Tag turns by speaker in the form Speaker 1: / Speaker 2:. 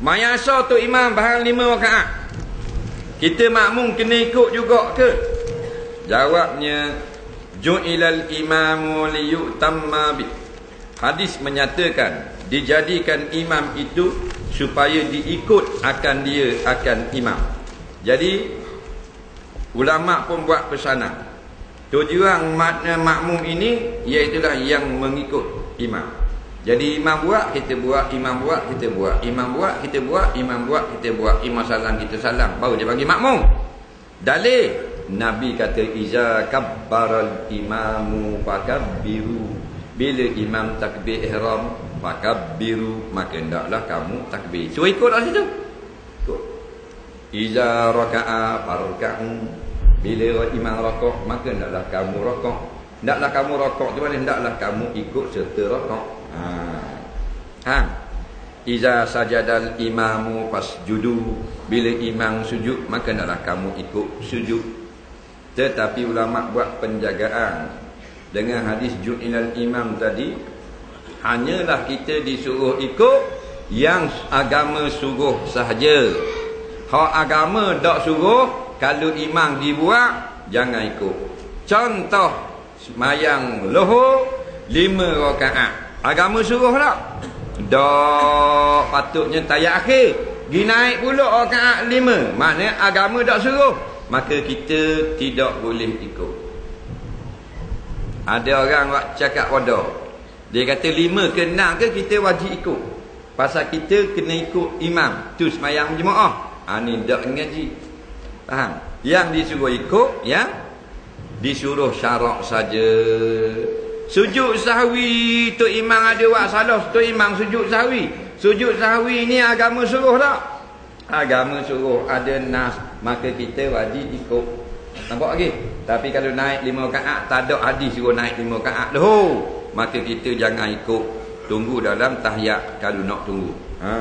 Speaker 1: Mayasa tu imam bahang lima rakaat. Kita makmum kena ikut juga ke? Jawabnya ju'ilal imamu liyutamma bi. Hadis menyatakan dijadikan imam itu supaya diikut akan dia akan imam. Jadi ulama pun buat pesanan. Tujuan makna makmum ini iaitu yang mengikut imam. Jadi imam buat, kita buat, imam buat, kita buat. Imam buat, kita buat, imam buat, kita buat. Imam salam, kita salam. Baru dia bagi makmum. Dalil. Nabi kata, Iza kabbaral imamu fakabbiru. Bila imam takbir ihram, fakabbiru. Maka hendaklah kamu takbir. So ikutlah situ. Ikut. Iza raka'a farka'u. Bila imam rokok, maka hendaklah kamu rokok. Hendaklah kamu rokok tu mana? Hendaklah kamu ikut serta rokok. Ha. Ha. Iza sajadal imamu fasjudu. Bila imam sujud, maka naklah kamu ikut sujud. Tetapi ulama buat penjagaan dengan hadis ju'ilal imam tadi, hanyalah kita disuruh ikut yang agama suruh sahaja. Hak agama tak suruh, kalau imam dibuat, jangan ikut. Contoh, semayang lohor, lima rakaat. Agama suruh tak? Tak patutnya tayak akhir. Gi naik pula rakaat lima. Maknanya agama tak suruh. Maka kita tidak boleh ikut. Ada orang buat cakap wada. Dia kata lima ke enam ke kita wajib ikut. Pasal kita kena ikut imam. Tu semayang jemaah. Ha, ni tak ngaji. Faham? Yang disuruh ikut, yang disuruh syarak saja. Sujud sahwi tu imam ada buat salah tu imam sujud sahwi. Sujud sahwi ni agama suruh tak? Agama suruh ada nas maka kita wajib ikut. Nampak lagi? Tapi kalau naik lima rakaat tak ada hadis suruh naik lima dah. Maka kita jangan ikut. Tunggu dalam tahiyat kalau nak tunggu. Ha.